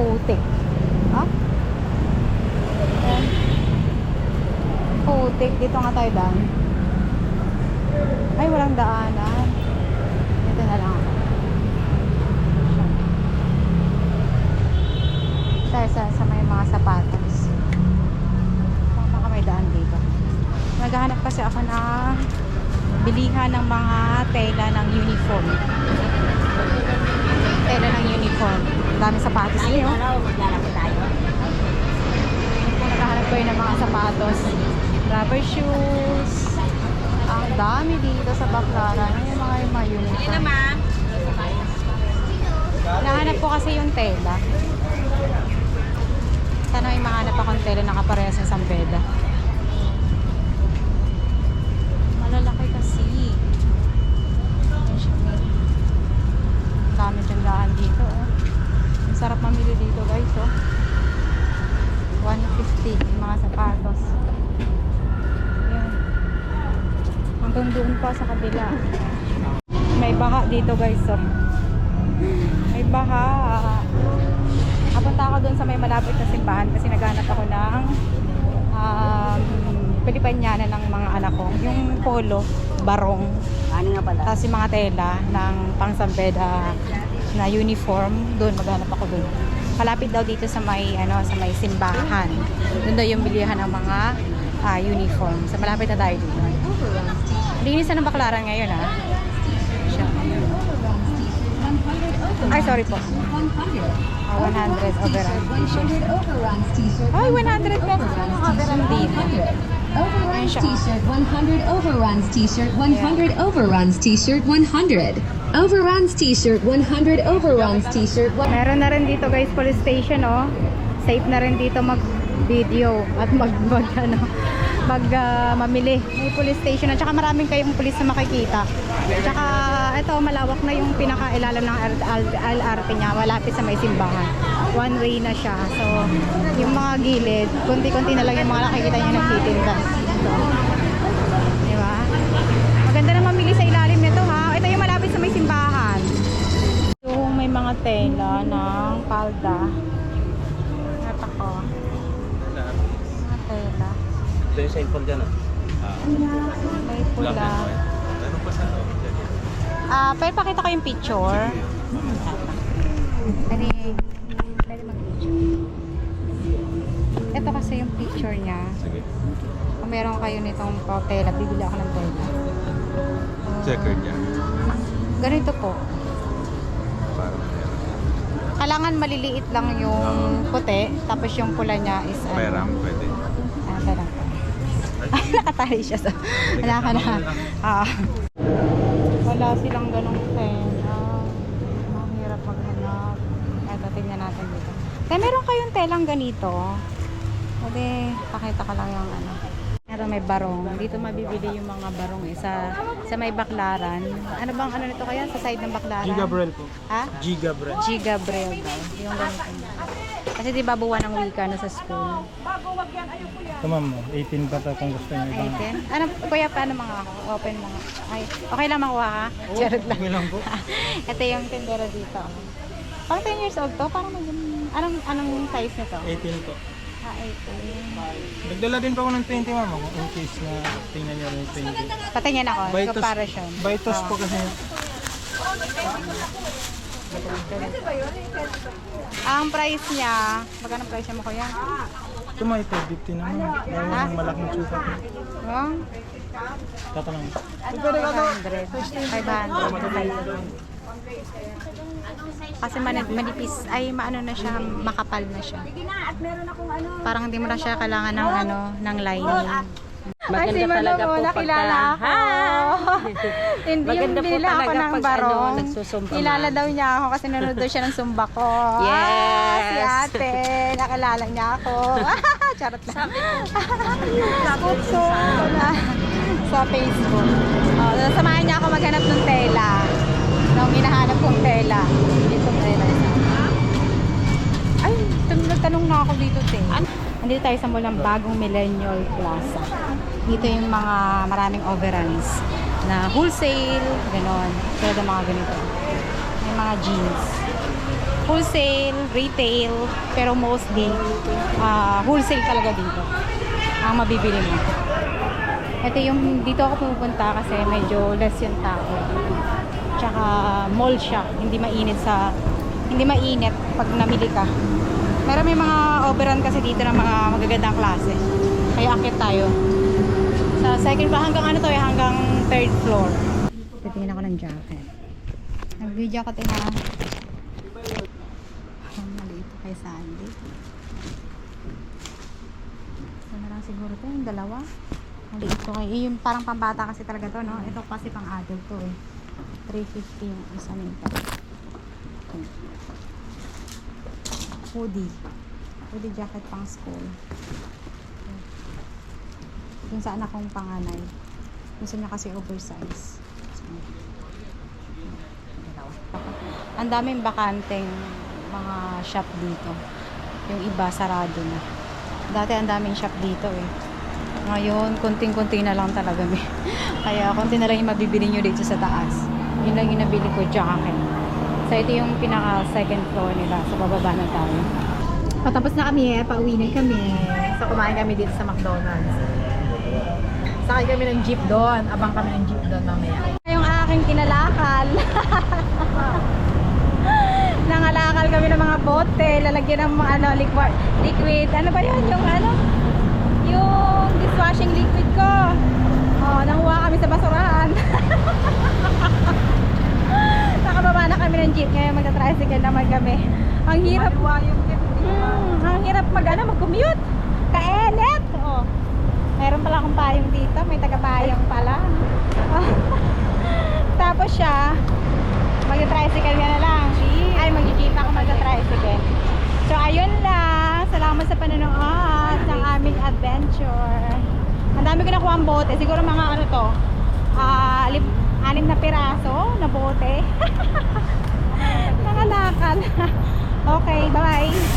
Putik. Ha? Ayan. Putik. Dito nga tayo daan. Ay, walang daanan. Dito na lang ako. Tayo sa, sa may mga sapatos. Baka may daan dito. Naghahanap kasi ako na bilihan ng mga tela ng uniform. Tela ng uniform. Ang dami sapatos Ayun, niyo. ano, maglalaki tayo. Naghahanap ko yun ng mga sapatos. Rubber shoes. Ang dami dito sa Baclaran. Yung mga yung mga uniform. ma'am. Nahanap ko kasi yung tela. Sana may mahanap akong tela na kapareha sa San Beda. Malalaki kasi. Ayan siya. Ang dami tindahan dito. Oh. Ang sarap mamili dito guys. Oh. 150 yung mga sapatos. Ayan. Hanggang doon pa sa kabila. May baha dito guys. Oh. May baha. Kapunta ako doon sa may malapit na simbahan kasi naghanap ako ng um, Pilipanyana ng mga anak ko. Yung polo, barong, Ano nga pala? tapos yung mga tela ng pang Sambeda na uniform. Doon, maghanap ako doon. Malapit daw dito sa may, ano, sa may simbahan. Doon daw yung bilihan ng mga ah, uniform. So malapit na tayo dito. Linis na ng baklaran ngayon ah. Siya. Ay, sorry po. Ah, 100 overall t-shirt. Ay, 100 pesos lang ang dito. Overruns t-shirt 100 overruns t-shirt 100 overruns t-shirt 100 overruns t-shirt 100 overruns t-shirt 100 Meron na rin dito guys police station oh. Safe na rin dito mag video at mag, mag ano. Mag ah, mamili. May police station. At saka maraming kayong pulis na makikita. At saka ito malawak na yung pinakailalim ng LRT niya malapit sa may simbahan. One way na siya. So yung mga gilid, konti-konti na lang yung mga nakikita niyo nagtitinda. So, di ba? Maganda na mamili sa ilalim nito ha. Ito yung malapit sa may simbahan. Yung may mga tela ng palda. Ito ko. Mga tela. Ito yung cellphone dyan ah. May pula. Meron pa sa loob. Ah, pwede pakita ko yung picture. Pwede, pwede mag-picture. Ito kasi yung picture niya. Sige. Kung meron kayo nitong tela, bibili ako ng tela. Checkered yan. Ganito po. Parang meron. Kailangan maliliit lang yung puti, tapos yung pula niya is ano. Perang pwede. Ah. Ay, nakatali siya sa... Wala ka na. Ah. Wala silang ganong tela. Mahirap maghanap. Ito, tingnan natin dito. Kaya meron kayong telang ganito. Pwede, pakita ko lang yung ano. Ito may barong. Dito mabibili yung mga barong eh. Sa, sa may baklaran. Ano bang ano nito kaya? Sa side ng baklaran? Gigabrel po. Ha? Gigabrel. Giga Braille daw. Yung ganito. Kasi di ba buwan ng wika na sa school? Ito ma'am, 18 pa to kung gusto niyo ibang. 18? Ano, kuya, paano mga open mga? Ay, okay lang makuha ha? Charot lang. Okay lang po. Ito yung tindera dito. Pang 10 years old to, parang mag anong, anong size nito? 18 po. Ah, 18. Nagdala din po ako ng 20 ma'am, kung in case na tingnan niyo yung 20. Patingin ako, Vitos, comparison. Vitos Oh. po kasi. Ang price niya, magkano price niya mo kuya? Ito mga ito, 50 naman. Ha? yung malaking suka po. Oh, Tatanong. 500. 500. Kasi man manipis, ay maano na siya, makapal na siya. Parang hindi mo na siya kailangan ng ano, ng lining. Maganda talaga po nakilala pagka- ako. Hindi Maganda yung po bila ako talaga ng pag barong. ano, Kilala daw niya ako kasi nanonood daw siya ng sumba ko. Yes. Ah, si ate, nakilala niya ako. Charot lang. Sabi ko. sa Facebook. Oh, so, samahan niya ako maghanap ng tela. Nung hinahanap kong tela. Dito tela. Ay, tum- nagtanong na ako dito, te. Nandito tayo sa mall ng bagong Millennial Plaza. Dito yung mga maraming overruns na wholesale, ganon. Ng mga ganito. May mga jeans. wholesale, retail, pero mostly ah, wholesale talaga dito ang mabibili mo. Ito yung dito ako pupunta kasi medyo less yung tao. Tsaka mall siya, hindi mainit sa hindi mainit pag namili ka. Pero may mga overrun kasi dito ng mga magagandang klase. Kaya akit tayo. Sa second floor, hanggang ano to eh, hanggang third floor. Titingin ako ng jacket. Nag-video ko tingnan. Ang maliit kay Sandy. Ito na lang siguro to, yung dalawa. Maliit to kay, eh, yung parang pambata kasi talaga to, no? Ito kasi pang adult to eh. 350 yung isa nito. Hoodie. Hoodie jacket pang school. Yung sa anak kong panganay. Gusto niya kasi oversize. So. Ang daming bakanteng mga shop dito. Yung iba sarado na. Dati ang daming shop dito eh. Ngayon, konting-konti na lang talaga. may. Kaya konti na lang yung mabibili nyo dito sa taas. Yun lang yung nabili ko, jacket. So, ito yung pinaka second floor nila. So, bababa na tayo. Patapos na kami eh. Pauwi na kami. So, kumain kami dito sa McDonald's. Sakay kami ng jeep doon. Abang kami ng jeep doon mamaya. Yung aking kinalakal. Nangalakal kami ng mga bote. Lalagyan ng mga ano, liquid. liquid. Ano ba yun? Yung ano? Yung dishwashing liquid ko. Oh, nanguha kami sa basurahan. Nakababa na kami ng jeep. Ngayon magta-tricycle naman kami. Ang hirap. Hmm, ang hirap mag ano, mag-commute. Kaelit. Meron pala akong payong dito. May taga-payong pala. Tapos siya, mag-tricycle ka na lang. Ay, mag-jeep ako mag-tricycle. So, ayun lang. Salamat sa panonood ng aming adventure. Ang dami ko nakuha ang bote. Siguro mga ano to, lim- anim na piraso na bote. Nangalakal. okay, bye-bye.